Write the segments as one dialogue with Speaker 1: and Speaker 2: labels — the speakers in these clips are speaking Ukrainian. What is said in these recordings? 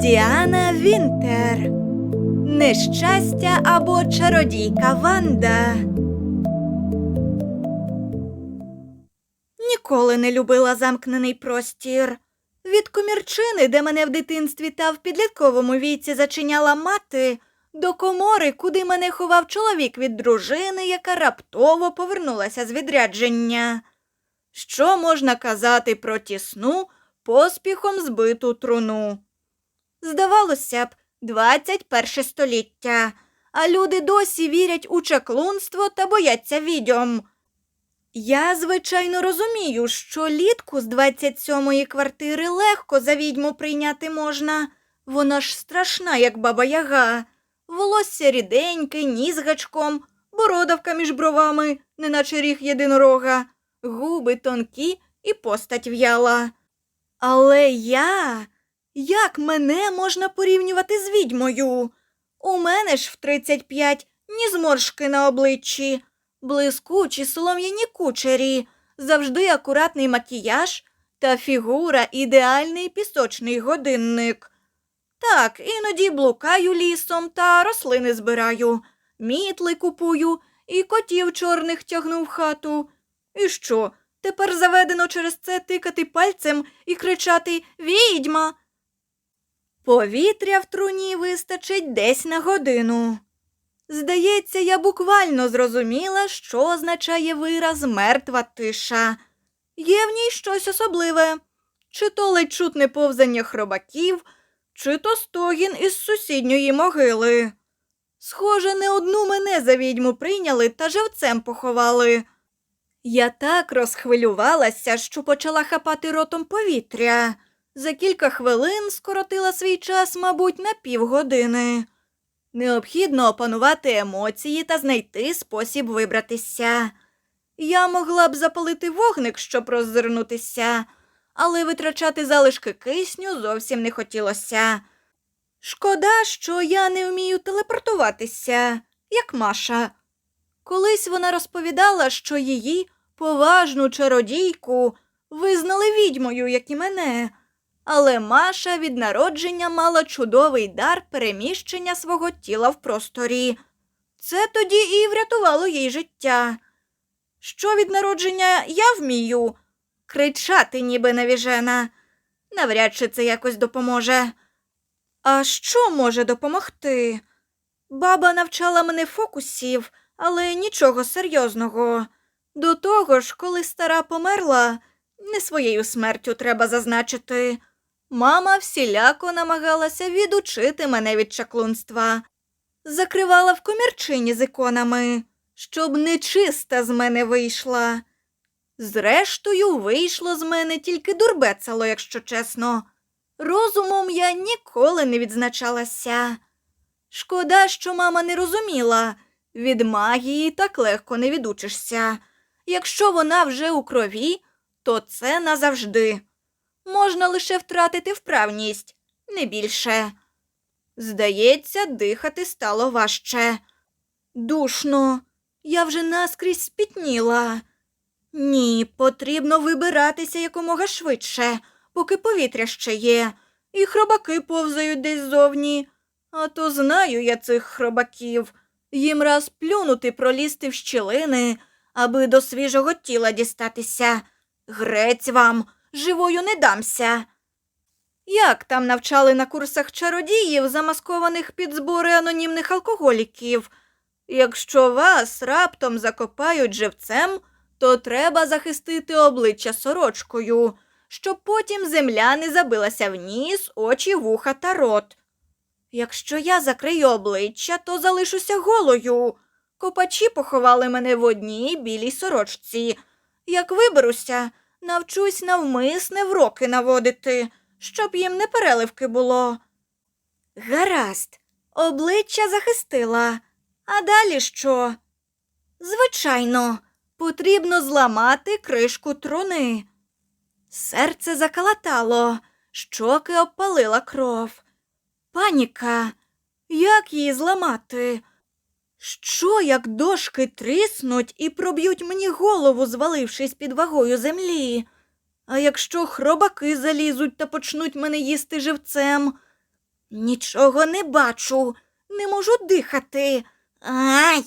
Speaker 1: Діана Вінтер. Нещастя або чародійка Ванда. Ніколи не любила замкнений простір. Від комірчини, де мене в дитинстві та в підлітковому віці зачиняла мати, до комори, куди мене ховав чоловік від дружини, яка раптово повернулася з відрядження. Що можна казати про тісну, поспіхом збиту труну? Здавалося б, 21 століття, а люди досі вірять у чаклунство та бояться відьом. Я, звичайно, розумію, що літку з 27-ї квартири легко за відьму прийняти можна. Вона ж страшна, як баба Яга. Волосся ріденьке, ніс гачком, бородавка між бровами, неначе ріг єдинорога, губи тонкі і постать в'яла. Але я. Як мене можна порівнювати з відьмою? У мене ж в 35 ні зморшки на обличчі, блискучі солом'яні кучері, завжди акуратний макіяж та фігура ідеальний пісочний годинник. Так, іноді блукаю лісом та рослини збираю, мітли купую і котів чорних тягну в хату. І що, тепер заведено через це тикати пальцем і кричати Відьма. Повітря в труні вистачить десь на годину. Здається, я буквально зрозуміла, що означає вираз мертва тиша. Є в ній щось особливе, чи то ледь чутне повзання хробаків, чи то стогін із сусідньої могили. Схоже, не одну мене за відьму прийняли та живцем поховали. Я так розхвилювалася, що почала хапати ротом повітря. За кілька хвилин скоротила свій час, мабуть, на півгодини. Необхідно опанувати емоції та знайти спосіб вибратися. Я могла б запалити вогник, щоб роззирнутися, але витрачати залишки кисню зовсім не хотілося. Шкода, що я не вмію телепортуватися, як Маша. Колись вона розповідала, що її поважну чародійку визнали відьмою, як і мене. Але Маша від народження мала чудовий дар переміщення свого тіла в просторі. Це тоді і врятувало їй життя. Що від народження я вмію? Кричати, ніби навіжена. Навряд чи це якось допоможе. А що може допомогти? Баба навчала мене фокусів, але нічого серйозного. До того ж, коли стара померла, не своєю смертю треба зазначити. Мама всіляко намагалася відучити мене від чаклунства, закривала в комірчині з іконами, щоб нечиста з мене вийшла. Зрештою, вийшло з мене тільки дурбецало, якщо чесно. Розумом я ніколи не відзначалася. Шкода, що мама не розуміла, від магії так легко не відучишся. Якщо вона вже у крові, то це назавжди. Можна лише втратити вправність, не більше. Здається, дихати стало важче. Душно, я вже наскрізь спітніла. Ні, потрібно вибиратися якомога швидше, поки повітря ще є, і хробаки повзають десь зовні. А то знаю я цих хробаків. Їм раз плюнути пролізти в щілини, аби до свіжого тіла дістатися. Грець вам, живою не дамся. Як там навчали на курсах чародіїв, замаскованих під збори анонімних алкоголіків? Якщо вас раптом закопають живцем, то треба захистити обличчя сорочкою, щоб потім земля не забилася в ніс, очі, вуха та рот. Якщо я закрию обличчя, то залишуся голою. Копачі поховали мене в одній білій сорочці. Як виберуся, навчусь навмисне вроки наводити, щоб їм не переливки було. Гаразд, обличчя захистила. А далі що? Звичайно, потрібно зламати кришку труни. Серце закалатало, щоки обпалила кров. Паніка. Як її зламати? Що, як дошки тріснуть і проб'ють мені голову, звалившись під вагою землі? А якщо хробаки залізуть та почнуть мене їсти живцем? Нічого не бачу, не можу дихати. Ай!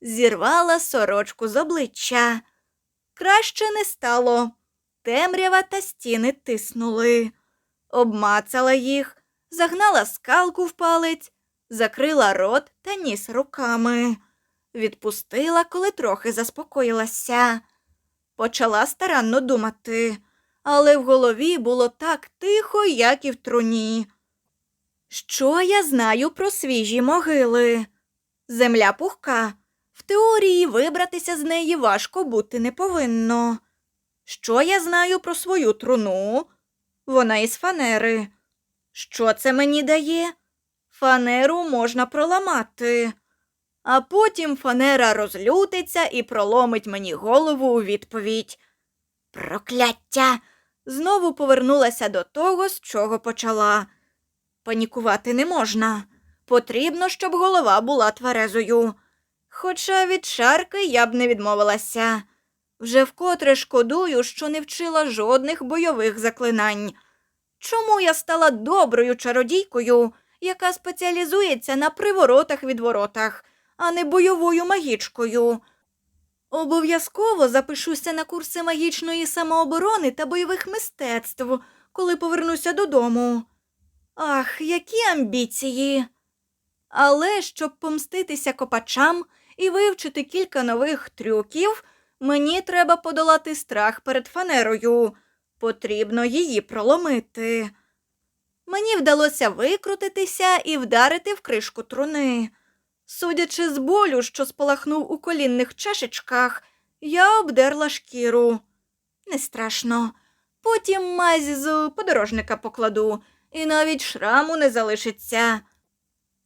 Speaker 1: Зірвала сорочку з обличчя. Краще не стало. Темрява та стіни тиснули. Обмацала їх, загнала скалку в палець, закрила рот та ніс руками. Відпустила, коли трохи заспокоїлася. Почала старанно думати, але в голові було так тихо, як і в труні. Що я знаю про свіжі могили? Земля пухка. В теорії вибратися з неї важко бути не повинно. Що я знаю про свою труну? Вона із фанери. Що це мені дає? Фанеру можна проламати, а потім фанера розлютиться і проломить мені голову у відповідь. Прокляття! Знову повернулася до того, з чого почала. Панікувати не можна. Потрібно, щоб голова була тверезою. Хоча від шарки я б не відмовилася. Вже вкотре шкодую, що не вчила жодних бойових заклинань. Чому я стала доброю чародійкою, яка спеціалізується на приворотах відворотах, а не бойовою магічкою? Обов'язково запишуся на курси магічної самооборони та бойових мистецтв, коли повернуся додому. Ах, які амбіції! Але щоб помститися копачам і вивчити кілька нових трюків, мені треба подолати страх перед фанерою. Потрібно її проломити. Мені вдалося викрутитися і вдарити в кришку труни. Судячи з болю, що спалахнув у колінних чашечках, я обдерла шкіру. Не страшно. Потім мазь з подорожника покладу, і навіть шраму не залишиться.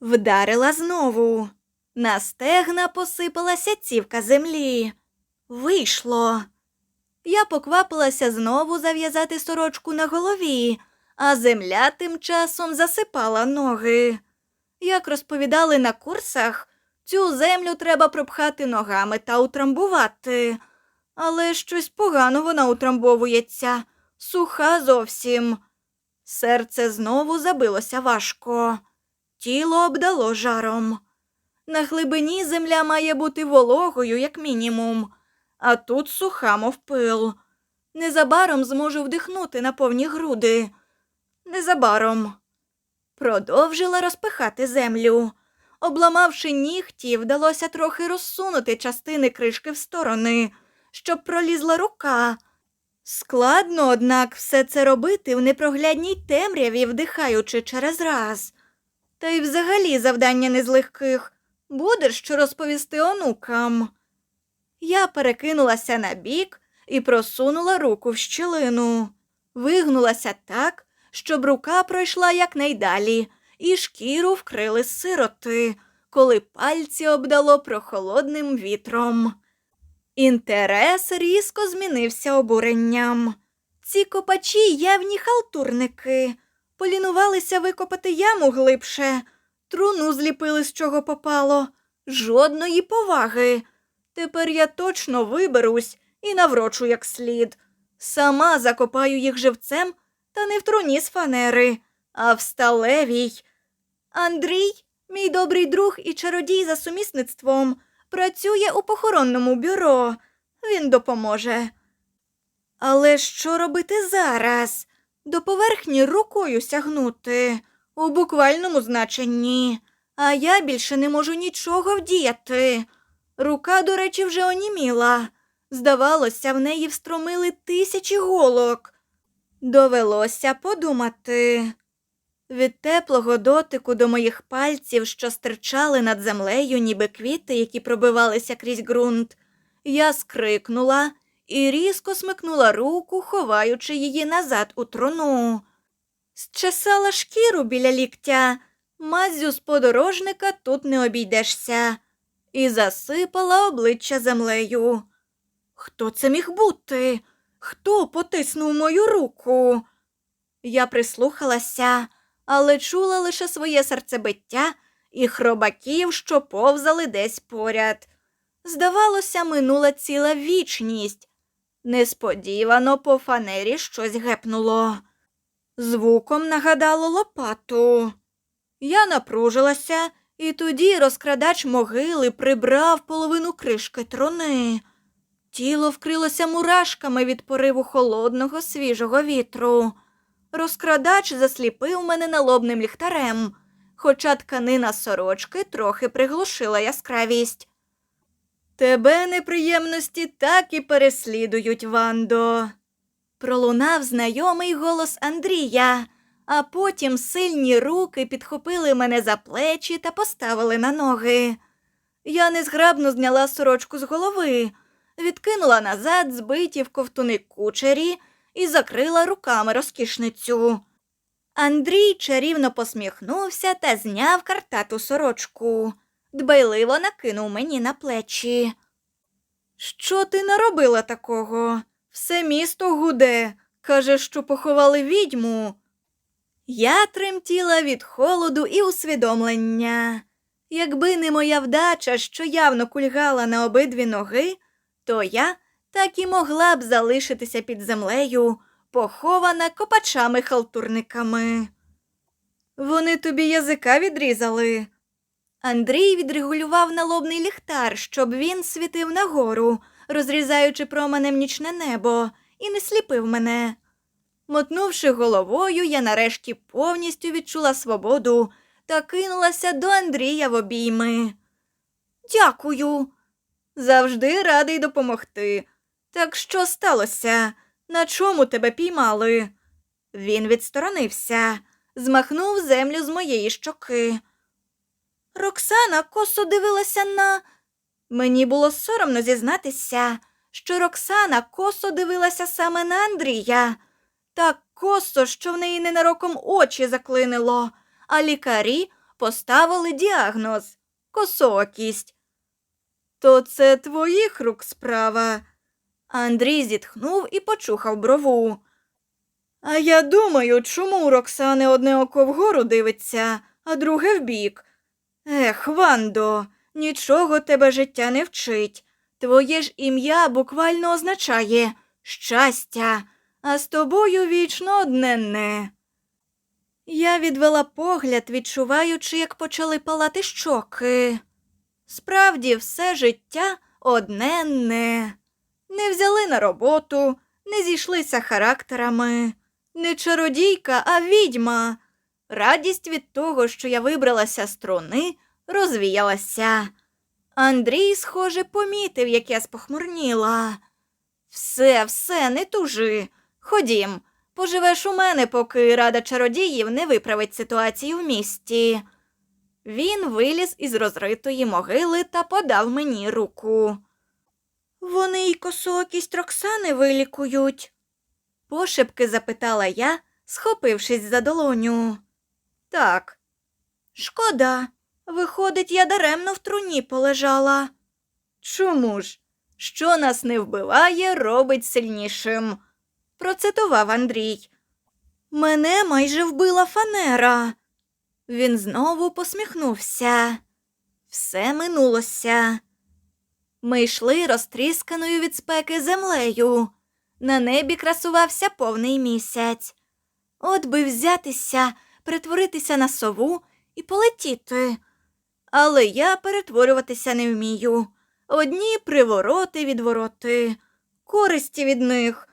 Speaker 1: Вдарила знову. На стегна посипалася цівка землі. Вийшло. Я поквапилася знову зав'язати сорочку на голові, а земля тим часом засипала ноги. Як розповідали на курсах, цю землю треба пропхати ногами та утрамбувати. Але щось погано вона утрамбовується, суха зовсім. Серце знову забилося важко, тіло обдало жаром. На глибині земля має бути вологою, як мінімум, а тут суха, мов пил. Незабаром зможу вдихнути на повні груди. Незабаром. Продовжила розпихати землю. Обламавши нігті, вдалося трохи розсунути частини кришки в сторони, щоб пролізла рука. Складно, однак, все це робити в непроглядній темряві, вдихаючи через раз. Та й взагалі завдання не з легких. Будеш що розповісти онукам. Я перекинулася на бік і просунула руку в щілину. Вигнулася так, щоб рука пройшла якнайдалі, і шкіру вкрили сироти, коли пальці обдало прохолодним вітром. Інтерес різко змінився обуренням. Ці копачі явні халтурники, полінувалися викопати яму глибше, труну зліпили з чого попало, жодної поваги. Тепер я точно виберусь і наврочу як слід. Сама закопаю їх живцем, та не в труні з фанери, а в сталевій. Андрій, мій добрий друг і чародій за сумісництвом, працює у похоронному бюро. Він допоможе. Але що робити зараз? До поверхні рукою сягнути, у буквальному значенні, а я більше не можу нічого вдіяти. Рука, до речі, вже оніміла. Здавалося, в неї встромили тисячі голок. Довелося подумати. Від теплого дотику до моїх пальців, що стирчали над землею, ніби квіти, які пробивалися крізь ґрунт, я скрикнула і різко смикнула руку, ховаючи її назад у труну. Зчесала шкіру біля ліктя, маззю з подорожника тут не обійдешся, і засипала обличчя землею. Хто це міг бути? Хто потиснув мою руку? Я прислухалася, але чула лише своє серцебиття і хробаків, що повзали десь поряд. Здавалося, минула ціла вічність. Несподівано по фанері щось гепнуло. Звуком нагадало лопату. Я напружилася, і тоді розкрадач могили прибрав половину кришки труни. Тіло вкрилося мурашками від пориву холодного свіжого вітру. Розкрадач засліпив мене налобним ліхтарем, хоча тканина сорочки трохи приглушила яскравість. Тебе неприємності так і переслідують, Вандо. Пролунав знайомий голос Андрія, а потім сильні руки підхопили мене за плечі та поставили на ноги. Я незграбно зняла сорочку з голови, відкинула назад збиті в ковтуни кучері і закрила руками розкішницю. Андрій чарівно посміхнувся та зняв картату сорочку, дбайливо накинув мені на плечі. Що ти наробила такого? Все місто гуде. Каже, що поховали відьму. Я тремтіла від холоду і усвідомлення. Якби не моя вдача, що явно кульгала на обидві ноги, то я так і могла б залишитися під землею, похована копачами-халтурниками. Вони тобі язика відрізали. Андрій відрегулював налобний ліхтар, щоб він світив нагору, розрізаючи променем нічне небо, і не сліпив мене. Мотнувши головою, я нарешті повністю відчула свободу та кинулася до Андрія в обійми. Дякую. Завжди радий допомогти. Так що сталося? На чому тебе піймали? Він відсторонився, змахнув землю з моєї щоки. Роксана косо дивилася на. Мені було соромно зізнатися, що Роксана косо дивилася саме на Андрія. Так косо, що в неї ненароком очі заклинило, а лікарі поставили діагноз косоокість. То це твоїх рук справа. Андрій зітхнув і почухав брову. А я думаю, чому у Роксани одне око вгору дивиться, а друге вбік. Ех, Вандо, нічого тебе життя не вчить. Твоє ж ім'я буквально означає щастя, а з тобою вічно одне не. Я відвела погляд, відчуваючи, як почали палати щоки. Справді, все життя одне не. Не взяли на роботу, не зійшлися характерами. Не чародійка, а відьма. Радість від того, що я вибралася з труни, розвіялася. Андрій, схоже, помітив, як я спохмурніла. Все, все, не тужи. Ходім, поживеш у мене, поки рада чародіїв не виправить ситуацію в місті. Він виліз із розритої могили та подав мені руку. Вони й косоокість Роксани вилікують, пошепки запитала я, схопившись за долоню. Так. Шкода. Виходить, я даремно в труні полежала. Чому ж? Що нас не вбиває, робить сильнішим, процитував Андрій. Мене майже вбила фанера. Він знову посміхнувся. Все минулося. Ми йшли розтрісканою від спеки землею. На небі красувався повний місяць. От би взятися, перетворитися на сову і полетіти. Але я перетворюватися не вмію. Одні привороти відвороти, користі від них.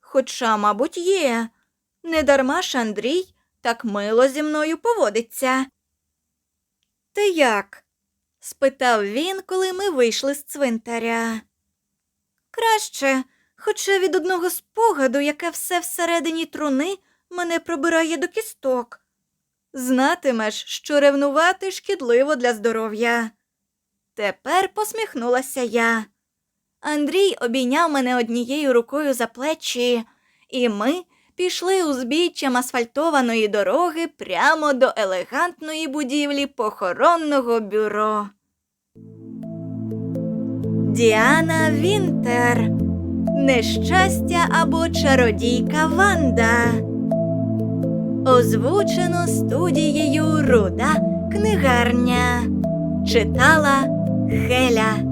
Speaker 1: Хоча, мабуть, є. Недарма ж Андрій так мило зі мною поводиться. Ти як? спитав він, коли ми вийшли з цвинтаря. Краще, хоча від одного спогаду, яке все всередині труни, мене пробирає до кісток. Знатимеш, що ревнувати шкідливо для здоров'я. Тепер посміхнулася я. Андрій обійняв мене однією рукою за плечі, і ми пішли узбіччям асфальтованої дороги прямо до елегантної будівлі похоронного бюро. Діана Вінтер. Нещастя або чародійка Ванда. Озвучено студією Руда Книгарня. Читала Хеля.